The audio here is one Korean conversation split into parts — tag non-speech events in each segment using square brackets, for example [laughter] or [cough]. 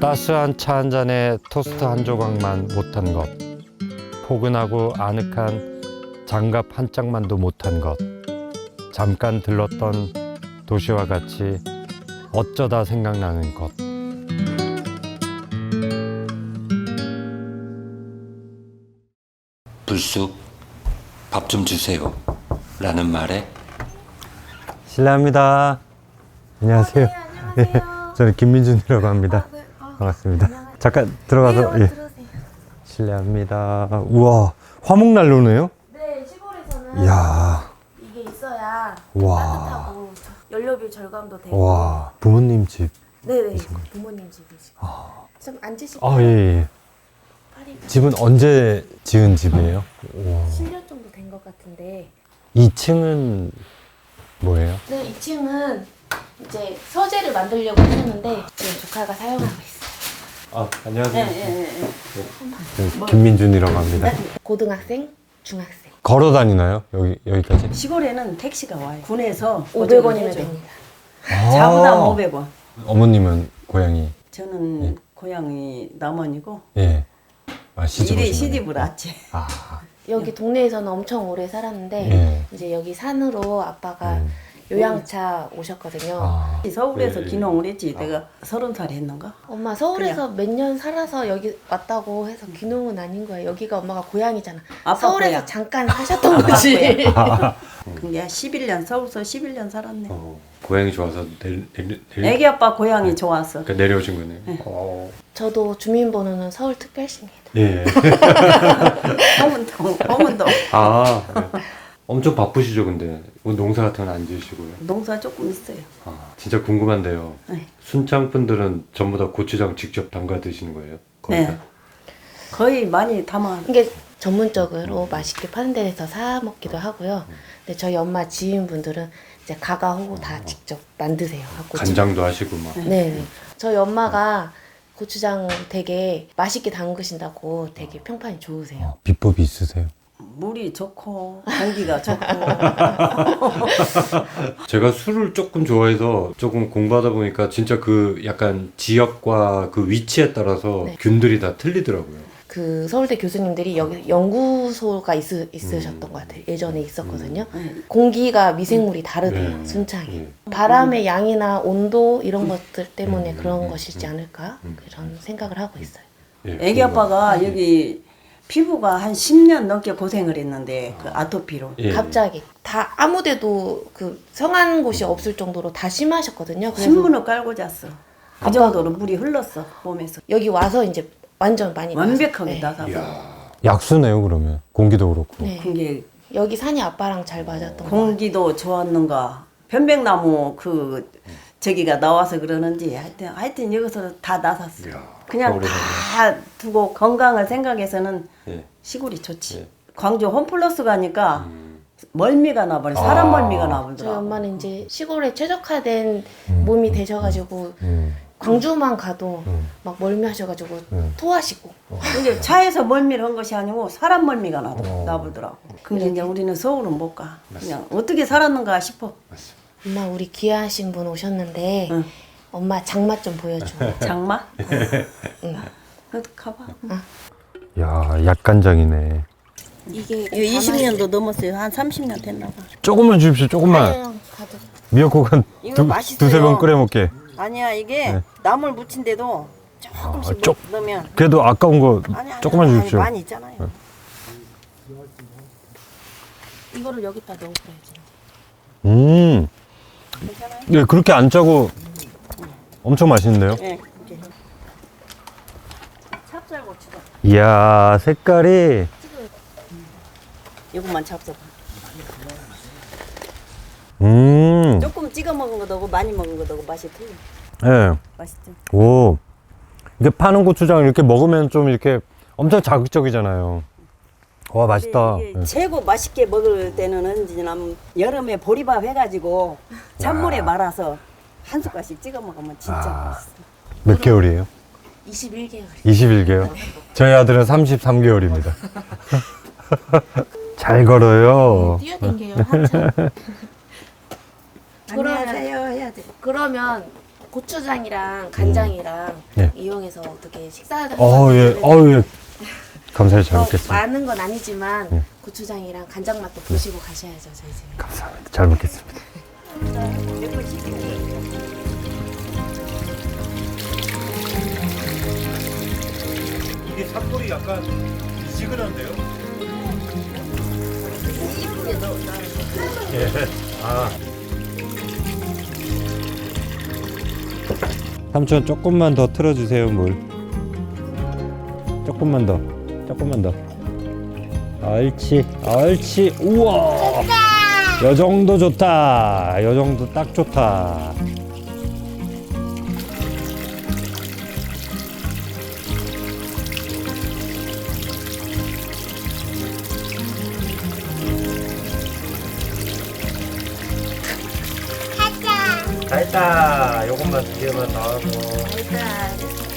따스한 차 한 잔에 토스트 한 조각만 못한 것. 포근하고 아늑한 장갑 한 짝만도 못한 것. 잠깐 들렀던 도시와 같이 어쩌다 생각나는 것. 불쑥 밥 좀 주세요. 라는 말에 실례합니다. 안녕하세요. 예, 저는 김민준이라고 합니다. 반갑습니다. 잠깐 들어가서 예. 실례합니다. 우와 화목 난로네요. 네, 시골에서는 이야, 이게 있어야 와. 따뜻하고 연료비 절감도 되고. 와 부모님 집. 네네, 부모님 집이시고. 좀 앉으실까요? 아 예. 예. 집은 언제 지은 집이에요? 우와. 10년 정도 된 것 같은데. 2층은 뭐예요? 네, 2층은 이제 서재를 만들려고 했는데 지금 조카가 사용하고 있어요. 아 안녕하세요. 네, 저 김민준이라고 합니다. 고등학생, 중학생. 걸어 다니나요? 여기 여기까지? 시골에는 택시가 와요. 군에서 500원이면 됩니다. 자부담 아. 500원. 어머님은 고향이 저는 네. 고향이 남원이고 예. 아 시집 일이 오신 시집을 거네요. 왔지. 아 여기 동네에서는 엄청 오래 살았는데 예. 이제 여기 산으로 아빠가 음. 요양차 오셨거든요. 아 서울에서 네. 귀농을 했지. 내가 서른 살 했는가? 엄마 서울에서 몇 년 살아서 여기 왔다고 해서 귀농은 아닌 거야. 여기가 엄마가 고향이잖아. 아빠 서울에서 고향. 잠깐 사셨던 거지. [laughs] 그게 11년 서울서 11년 살았네. 어, 고향이 좋아서 내, 내, 애기 아빠 고향이 좋았어. 그러니까 내려오신 거네요. 어. 저도 주민번호는 서울특별시입니다. 예. [laughs] 허문동, 허문동. 아 네. 엄청 바쁘시죠, 근데 뭐 농사 같은 건 안 지으시고요. 농사 조금 있어요. 아 진짜 궁금한데요. 네. 순창 분들은 전부 다 고추장 직접 담가 드시는 거예요? 거기다? 네. 거의 많이 담아. 이게 전문적으로 맛있게 파는 데에서 사 먹기도 하고요. 근데 저희 엄마 지인분들은 이제 가가호고 다 직접 만드세요. 고추장. 간장도 하시고 막. 네. 네. 저희 엄마가 고추장 되게 맛있게 담그신다고 되게 평판이 좋으세요. 어, 비법이 있으세요? 물이 좋고 공기가 좋고 [laughs] 제가 술을 조금 좋아해서 조금 공부하다 보니까 진짜 그 약간 지역과 그 위치에 따라서 네. 균들이 다 틀리더라고요. 그 서울대 교수님들이 여기 연구소가 있, 있으셨던 것 같아요. 예전에 있었거든요. 네. 공기가 미생물이 다르대요. 네. 순창이. 네. 바람의 양이나 온도 이런 것들 때문에 음, 그런 음, 것이지 음. 않을까 음. 그런 생각을 하고 있어요. 예, 애기. 아빠가 여기 피부가 한 10년 넘게 고생을 했는데 그 아토피로 예, 갑자기 다 아무데도 그 성한 곳이 없을 정도로 다 심하셨거든요. 그래서 신문을 깔고 잤어. 그 아빠- 정도로 물이 흘렀어 몸에서. 여기 와서 이제 완전 많이 완벽하게 나았어요. 네. 나가고 약수네요 그러면 공기도 그렇고. 네. 그게 여기 산이 아빠랑 잘 맞았던 거. 공기도 좋았는가 편백나무 그 저기가 나와서 그러는지 하여튼 하여튼 여기서 다 나섰어. 그냥 서울에서. 다 두고 건강을 생각해서는 예. 시골이 좋지. 예. 광주 홈플러스 가니까 음. 멀미가 나버려. 사람 아. 멀미가 저희 나버리더라고. 엄마는 이제 시골에 최적화된 음. 몸이 되셔가지고 음. 광주만 가도 음. 막 멀미하셔가지고 음. 토하시고 근데 차에서 멀미를 한 것이 아니고 사람 멀미가 나더, 어. 나보더라고. 근데 이제 우리는 서울은 못 가. 그냥 어떻게 살았는가 싶어. 맞습니다. 엄마 우리 귀하신 분 오셨는데 응. 엄마 장맛 좀 보여줘. [laughs] 장마? 응. 어디 가봐. 야 약간장이네. 이게 이거 20년도 넘었어요. 한 30년 됐나 봐. 조금만 주십시오. 조금만. 미역국 한 이거 두, 맛있어요. 두세 번 끓여 먹게. 아니야 이게 네. 나물 무친데도 조금씩 아, 쪽- 넣- 넣으면 그래도 아까운 거 아니, 아니, 조금만 아니, 주십시오. 많이 있잖아요. 이거를 여기다 넣어줘야지. 음. 괜찮아요? 예, 그렇게 안 짜고 엄청 맛있는데요? 네. 이렇게. 찹쌀고추도 이야, 색깔이 이것만 찹쌀. 음. 조금 찍어 먹은 것도 하고 많이 먹은 것도 하고 맛이 틀려. 예. 맛있죠. 오. 이게 파는 고추장 이렇게 먹으면 좀 이렇게 엄청 자극적이잖아요. 와, 맛있다. 근데 이게 예. 최고 맛있게 먹을 때는 언제냐면 여름에 보리밥 해가지고 찬물에 말아서 한 숟갈씩 찍어 먹으면 진짜 아. 맛있어. 몇 개월이에요? 21개월. 21개월. 저희 아들은 33개월입니다. [laughs] 잘 걸어요. 뛰어댕겨요 한참. [laughs] 안녕하세요 해야 돼. 그러면 고추장이랑 간장이랑 네. 이용해서 어떻게 식사를 어, 예. 어, 예. 감사히 잘 어, 먹겠습니다. 많은 건 아니지만 네. 고추장이랑 간장 맛도 보시고 가셔야죠 저희 집에. 감사합니다. 잘 먹겠습니다. 이게 삿포리 약간 미지근한데요? 예. 아. 삼촌 조금만 더 틀어주세요 물. 조금만 더. 조금만 더. 옳지, 옳지. 우와. 요 정도 좋다. 요 정도 딱 좋다. 다 했다. 요것만 두 개만 더 하고. 지금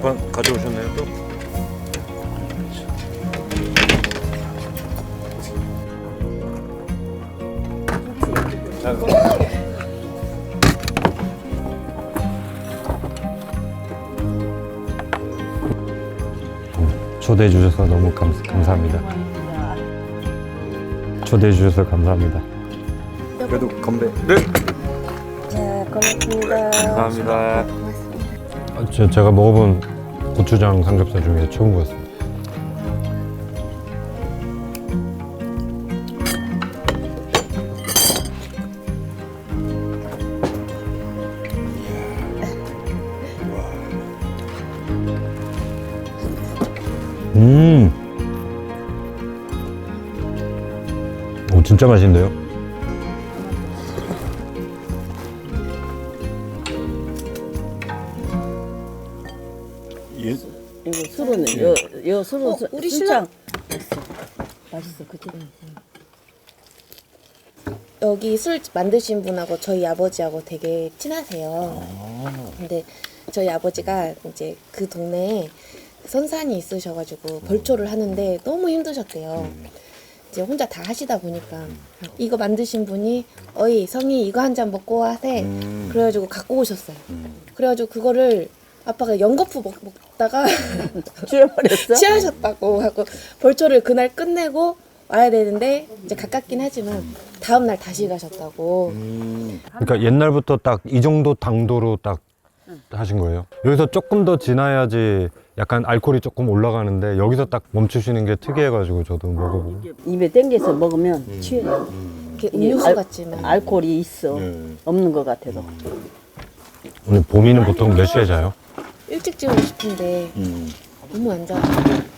불판 가져오셨나요 또? 초대해 주셔서 너무 감, 감사합니다. 초대해 주셔서 감사합니다. 그래도 건배. 네. 자, 고맙습니다. 감사합니다. 제, 제가 먹어본 고추장 삼겹살 중에 최고인 것 같습니다. 음. 오, 진짜 맛있는데요? 이거 술은 요, 요 술은 어, 술- 우리 술장 맛있어. 맛있어. 그치? 여기 술 만드신 분하고 저희 아버지하고 되게 친하세요. 근데 저희 아버지가 이제 그 동네에 선산이 있으셔가지고 벌초를 하는데 너무 힘드셨대요. 이제 혼자 다 하시다 보니까. 이거 만드신 분이 어이 성이 이거 한 잔 먹고 하세. 그래가지고 갖고 오셨어요. 그래가지고 그거를 아빠가 연거푸 먹, 먹다가 [laughs] 취해버렸어? 취하셨다고 하고 벌초를 그날 끝내고 와야 되는데 이제 가깝긴 하지만 다음 날 다시 가셨다고. 그러니까 옛날부터 딱 이 정도 당도로 딱 하신 거예요. 여기서 조금 더 지나야지 약간 알코올이 조금 올라가는데 여기서 딱 멈추시는 게 특이해가지고 저도 먹어보고. 입에 땡겨서 먹으면 취해요 이렇게 이게 음료수 알- 같지만 알코올이 있어 없는 것 같아도 오늘 봄이는 보통 몇 시에 자요? 일찍 지우고 싶은데 너무 안 자요.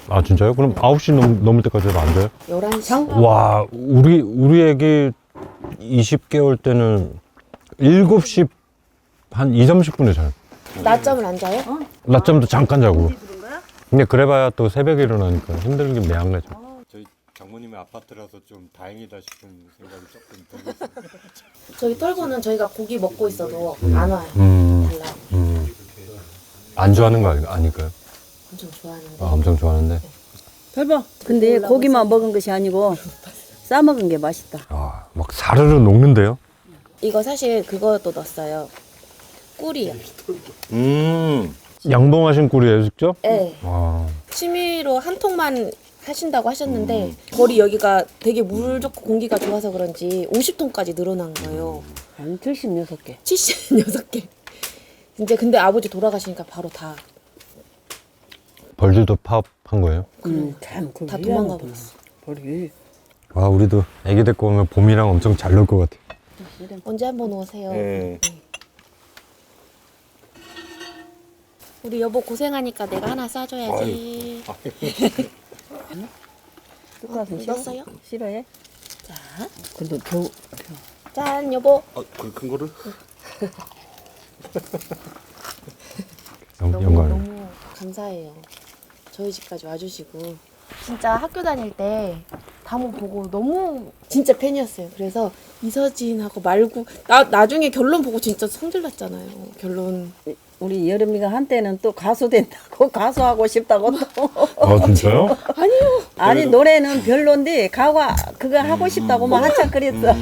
아 진짜요? 그럼 9시 넘, 넘을 때까지 안 자요? 11시? 와 우리 우리 애기 20개월 때는 7시 한 2, 30분에 자요. 낮잠을 안 자요? 낮잠도 잠깐 자고. 근데 그래봐야 또 새벽에 일어나니까 힘들긴 매한 거죠. 저희 장모님의 아파트라서 좀 다행이다 싶은 생각이 조금 들고 있어요. 저희 털고는 저희가 고기 먹고 있어도 안 와요. 음, 달라요. 음. 안 좋아하는 거 아니- 아닐까요? 엄청 좋아하는데. 아, 엄청 좋아하는데. 밟아 근데 고기만 먹은 것이 아니고 싸 먹은 게 맛있다 아, 막 사르르 녹는데요? 이거 사실 그것도 넣었어요. 꿀이요. 음. 양봉하신 꿀이에요, 직접? 네. 와, 취미로 한 통만 하신다고 하셨는데 거리 여기가 되게 물 좋고 공기가 좋아서 그런지 50통까지 늘어난 거예요. 한 76개 76개. 이제 근데 아버지 돌아가시니까 바로 다, 벌들도 파업한 거예요? 음참 다 도망가 버렸어. 버리 와, 우리도 애기 데리고 오면 봄이랑 엄청 잘 놀 것 같아. 언제 한번 오세요. 네. 우리 여보 고생하니까 내가 하나 싸줘야지. 똑같은 싫어? 넣었어요? 싫어해? 자, 근데 겨우 짠 여보. 아, 그 큰 거를? [laughs] 영, 너무 영광. 너무 감사해요. 저희 집까지 와주시고 진짜 학교 다닐 때 다모 보고 너무 진짜 팬이었어요. 그래서 이서진하고 말고 나 나중에 결론 보고 진짜 성질 났잖아요. 결론. 우리 여름이가 한때는 또 가수 된다고 [laughs] 가수하고 싶다고 또 아, 진짜요? [laughs] 아니요. 아니 노래는 별론데 가와 그거 하고 싶다고 막 한참 그랬어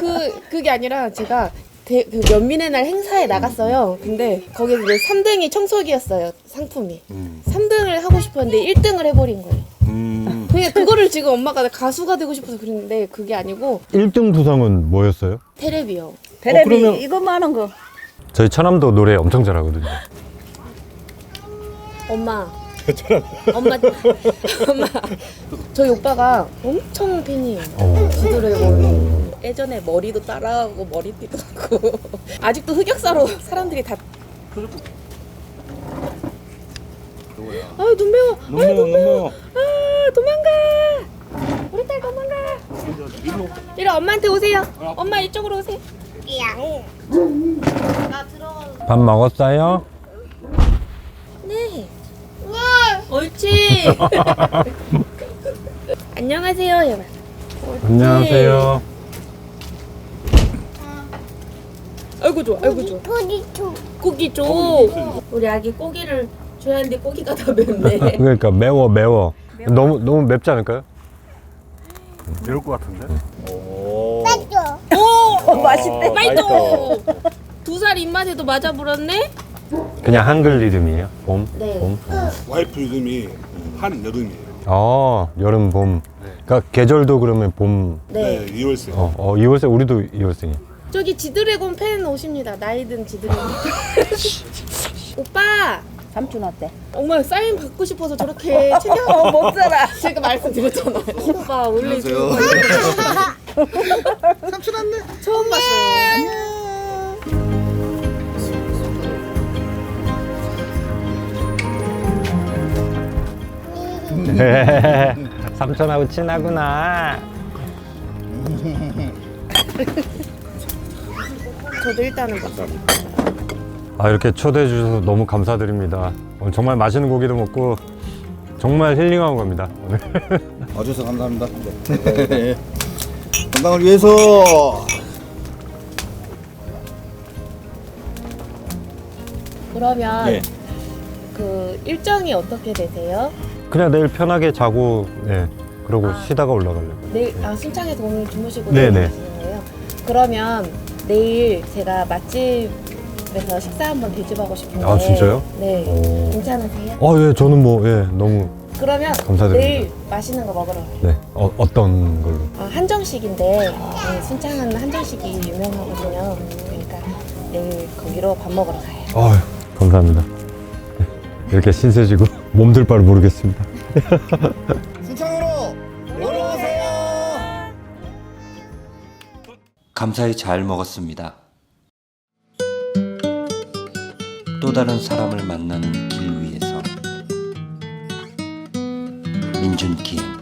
그 그게 아니라 제가 대, 그 연민의 날 행사에 나갔어요. 근데 거기서 이제 3등이 청소기였어요. 상품이. 3등을 하고 싶었는데 1등을 해버린 거예요. 음. 그냥 그거를 지금 엄마가 가수가 되고 싶어서 그랬는데 그게 아니고 1등 부상은 뭐였어요? 테레비요. 베레비 그러면- 이것만 하는 거 저희 차남도 노래 엄청 잘하거든요. 엄마. 엄마. 엄마. 저희 오빠가 엄청 팬이에요. 어. 지드래곤. 예전에 머리도 따라하고 머리띠도 하고 아직도 흑역사로 사람들이 다. 아눈 매워. 너무 너무. 아 도망가. 우리 딸 도망가. 이리 엄마한테 오세요. 엄마 이쪽으로 오세요. 양. 나 들어가. 밥 먹었어요? 네. 옳지. [laughs] 안녕하세요, 여러분. 안녕하세요. 아이고 좋아, 아이고 좋아. 고기 줘. 고기 줘. 우리 아기 고기를 줘야 하는데 고기가 다 맵네. [laughs] 그러니까 매워 매워. 너무 너무 맵지 않을까요? 매울 것 같은데? 오. 오, 맛있대 맛있어. 두 살 입맛에도 맞아 불었네. 그냥 한글 이름이에요. 봄. 네. 봄. 와이프 이름이 한여름이에요. 어 여름 봄. 그러니까 계절도 그러면 봄. 네. 네, 2월생. 어, 어 2월생 우리도 2월생이. 저기 지드래곤 팬 오십니다. 나이든 지드래곤. [laughs] 오빠, 삼촌 어때? 엄마 사인 받고 싶어서 저렇게 챙겨. [laughs] 어, 못 살아 제가 말씀드렸잖아요. 오빠 원래 안녕하세요. [laughs] 삼촌 왔네. 처음 봤어요. [laughs] 삼촌하고 친하구나. 저도 일단은 뭐아 이렇게 초대해 주셔서 너무 감사드립니다. 오늘 정말 맛있는 고기도 먹고 정말 힐링하고 갑니다. 오늘. [laughs] 와줘서 감사합니다. 네. 건강을 위해서 그러면 네. 그 일정이 어떻게 되세요? 그냥 내일 편하게 자고 네 그러고 아. 쉬다가 올라가려고. 내일 아 순창에서 오늘 주무시고 네네. 내일 가시는 거예요? 그러면 내일 제가 맛집에서 식사 한번 대접하고 싶은데 아, 진짜요? 네 오. 괜찮으세요? 아 예 저는 뭐 예 너무 그러면 감사드립니다. 내일 맛있는 거 먹으러 가요. 네 어, 어떤 걸로? 아, 한정식인데 네, 순창은 한정식이 유명하거든요. 그러니까 내일 거기로 밥 먹으러 가요. 아 감사합니다. 네, 이렇게 신세지고 몸둘 바를 모르겠습니다. 순창으로 놀러 오세요. 감사히 잘 먹었습니다. 또 다른 사람을 만나는 길 위에서 민준기행